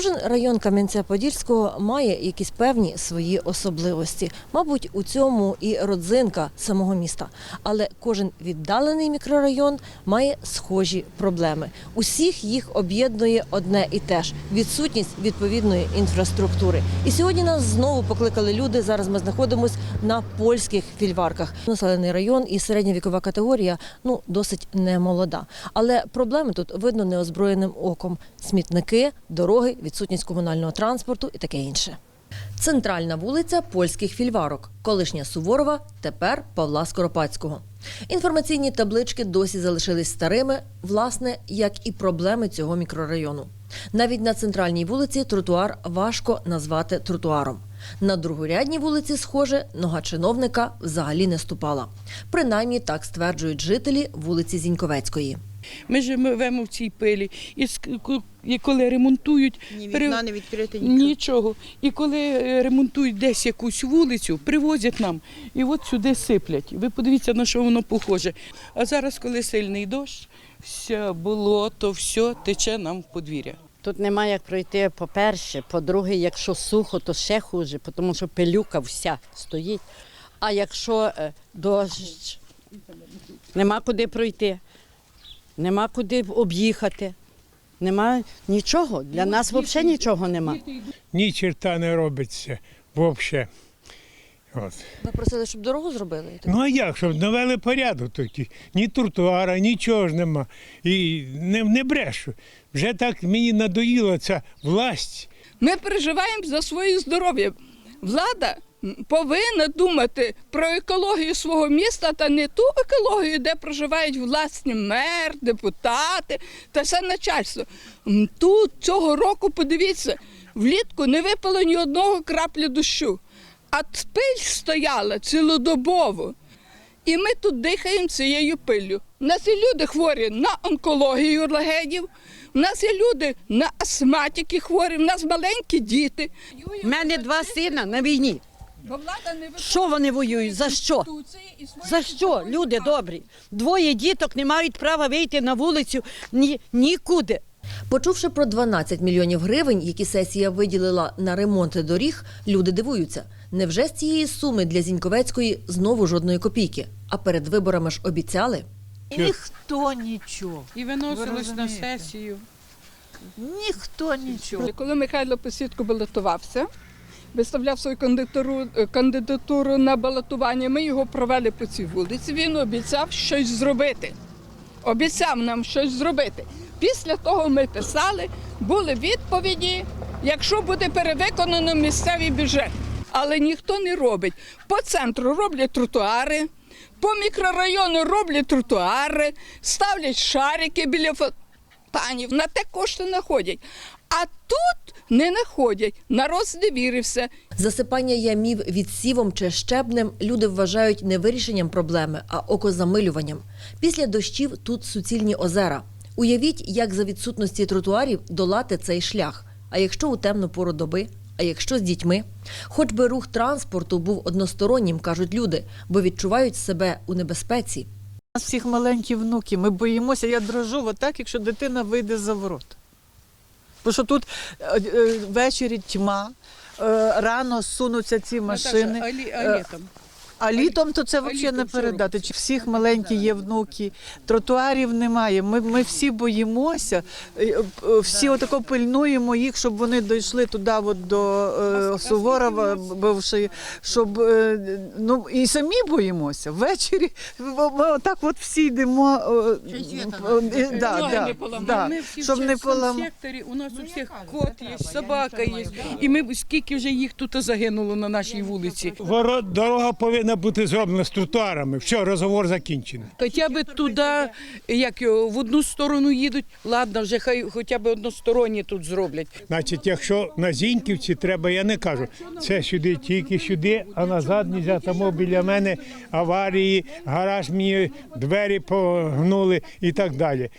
Кожен район Кам'янця-Подільського має якісь певні свої особливості. Мабуть, у цьому і родзинка самого міста. Але кожен віддалений мікрорайон має схожі проблеми. Усіх їх об'єднує одне і те ж відсутність відповідної інфраструктури. І сьогодні нас знову покликали люди. Зараз ми знаходимося на польських фільварках. Населений район і середня вікова категорія ну досить немолода. Але проблеми тут видно неозброєним оком: смітники, дороги, відсутність комунального транспорту і таке інше. Центральна вулиця польських фільварок, колишня Суворова, тепер Павла Скоропадського. Інформаційні таблички досі залишились старими, власне, як і проблеми цього мікрорайону. Навіть на центральній вулиці тротуар важко назвати тротуаром. На другорядній вулиці, схоже, нога чиновника взагалі не ступала. Принаймні так стверджують жителі вулиці Зіньковецької. Ми живемо в цій пилі. І, і коли ремонтують, Ні вікна не відкрите, нічого. нічого. І коли е, ремонтують десь якусь вулицю, привозять нам і от сюди сиплять. Ви подивіться, на що воно похоже. А зараз, коли сильний дощ, все болото, все тече нам в подвір'я. Тут немає як пройти, по-перше. По-друге, якщо сухо, то ще хуже, тому що пилюка вся стоїть. А якщо е, дощ, нема куди пройти, нема куди об'їхати. Нема нічого. Для нас взагалі нічого нема. ні черта не робиться взагалі. От. Ви просили, щоб дорогу зробили? Ну а як, щоб навели порядок тоді? Ні тротуара, нічого ж нема. І не, не брешу. Вже так мені надоїла ця власть. Ми переживаємо за своє здоров'я. Влада повинна думати про екологію свого міста та не ту екологію, де проживають власні мер, депутати та все начальство. Тут цього року, подивіться, влітку не випало ні одного краплі дощу, а пиль стояла цілодобово. І ми тут дихаємо цією пиллю. У нас є люди хворі на онкологію легенів, у нас є люди на астматики хворі, у нас маленькі діти. У мене два сина на війні. Бо влада не Що вони воюють? За що? За що? Люди добрі. Двоє діток не мають права вийти на вулицю ні, нікуди. Почувши про 12 мільйонів гривень, які сесія виділила на ремонт доріг, люди дивуються. Невже з цієї суми для Зіньковецької знову жодної копійки? А перед виборами ж обіцяли. Ніхто нічого. І виносилось на сесію. Ніхто нічого. Коли Михайло Посідко балотувався, виставляв свою кандидатуру, е, кандидатуру на балотування, ми його провели по цій вулиці. Він обіцяв щось зробити. Обіцяв нам щось зробити. Після того ми писали, були відповіді, якщо буде перевиконано місцевий бюджет. Але ніхто не робить. По центру роблять тротуари, по мікрорайону роблять тротуари, ставлять шарики біля фонтанів, на те кошти знаходять. А тут не знаходять. Народ зневірився. Засипання ямів відсівом чи щебнем люди вважають не вирішенням проблеми, а окозамилюванням. Після дощів тут суцільні озера. Уявіть, як за відсутності тротуарів долати цей шлях. А якщо у темну пору доби, а якщо з дітьми, хоч би рух транспорту був одностороннім, кажуть люди, бо відчувають себе у небезпеці. У нас всіх маленькі внуки. Ми боїмося, я дрожу отак, якщо дитина вийде за ворот. Бо що тут е, е, ввечері тьма, е, рано сунуться ці машини. Наташа, а, лі, а літом? А літом то це взагалі не передати. Чи всіх маленькі є внуки, тротуарів немає. Ми, ми всі боїмося. Е, Всі отако пильнуємо їх, щоб вони дійшли туди от до е, Суворова, бивши, щоб е, ну і самі боїмося. Ввечері ми отак от всі йдемо. е, е, да, да, да, щоб не цьому полам... секторі, у нас у всіх кот є, собака є. І ми скільки вже їх тут загинуло на нашій вулиці. Дорога повинна бути зроблена з тротуарами. Все, розговор закінчений. Хоча б туди, як в одну сторону їдуть, ладно, вже хай хоча б односторонні тут зроблять. Значить, якщо на Зіньківці треба, я не кажу, це сюди, тільки сюди, а назад не тому біля мене аварії, гараж мені двері погнули і так далі.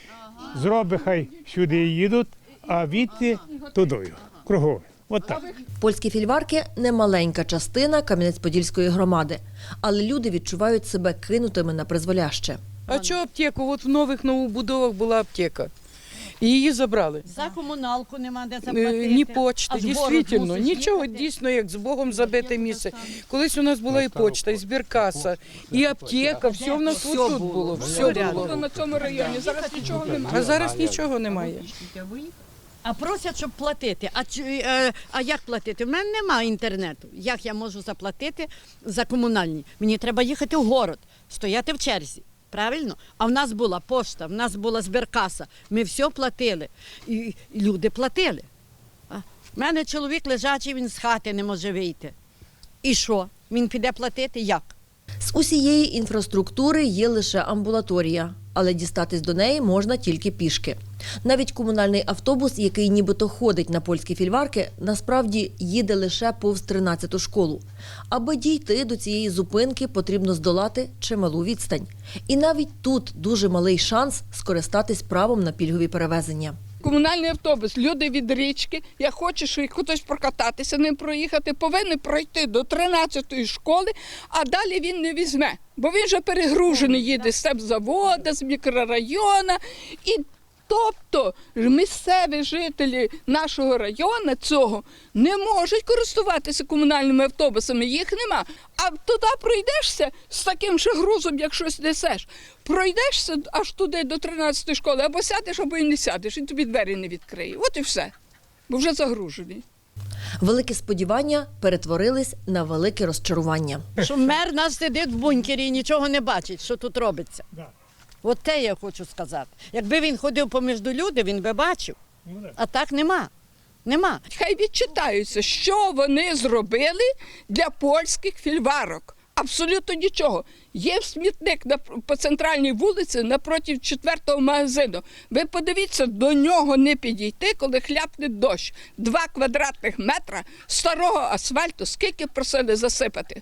Зроби, хай сюди їдуть, а відти тудою, кругом. От так. Польські фільварки немаленька частина Кам'янець-Подільської громади, але люди відчувають себе кинутими на призволяще. А що аптеку? От в нових новобудовах була аптека. І її забрали. За комуналку нема де Е, заплатити. Ні почти, дійсно, нічого дійсно як з Богом забите місце. Колись у нас була і почта, і збіркаса, і аптека, все в нас Все тут було. Все все було. Було на цьому районі. Зараз нічого немає. А зараз нічого немає. А просять, щоб платити. А, е, а як платити? В мене немає інтернету. Як я можу заплатити за комунальні? Мені треба їхати в город, стояти в черзі. Правильно? А в нас була пошта, в нас була збіркаса. Ми все платили. І, люди платили. В мене чоловік лежачий, він з хати не може вийти. І що? Він піде платити як? З усієї інфраструктури є лише амбулаторія, але дістатись до неї можна тільки пішки. Навіть комунальний автобус, який нібито ходить на польські фільварки, насправді їде лише повз 13-ту школу. Аби дійти до цієї зупинки, потрібно здолати чималу відстань. І навіть тут дуже малий шанс скористатись правом на пільгові перевезення. Комунальний автобус, люди від річки. Я хочу, що хтось прокататися, ним проїхати, повинен пройти до 13-ї школи, а далі він не візьме. Бо він вже перегружений їде з завода, з мікрорайону. І тобто ж місцеві жителі нашого району цього не можуть користуватися комунальними автобусами, їх нема. А туди пройдешся з таким же грузом, як щось несеш. Пройдешся аж туди до 13-ї школи, або сядеш, або і не сядеш, і тобі двері не відкриє. От і все. Бо вже загружений. Великі сподівання перетворились на велике розчарування. Що мер нас сидить в бункері і нічого не бачить, що тут робиться. От те я хочу сказати. Якби він ходив поміж люди, він би бачив. Ну. А так нема. Нема. Хай відчитаються, що вони зробили для польських фільварок. Абсолютно нічого. Є смітник на, по центральній вулиці напроти четвертого магазину. Ви подивіться, до нього не підійти, коли хляпне дощ. Два квадратних метра старого асфальту, скільки просили засипати.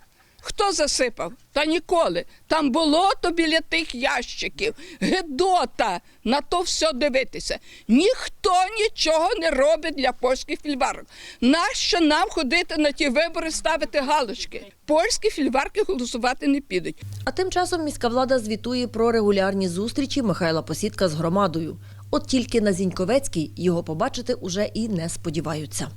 Хто засипав? Та ніколи. Там болото біля тих ящиків, гедота на то все дивитися. Ніхто нічого не робить для польських фільварок. Нащо нам ходити на ті вибори, ставити галочки? Польські фільварки голосувати не підуть. А тим часом міська влада звітує про регулярні зустрічі Михайла Посідка з громадою. От тільки на Зіньковецькій його побачити уже і не сподіваються.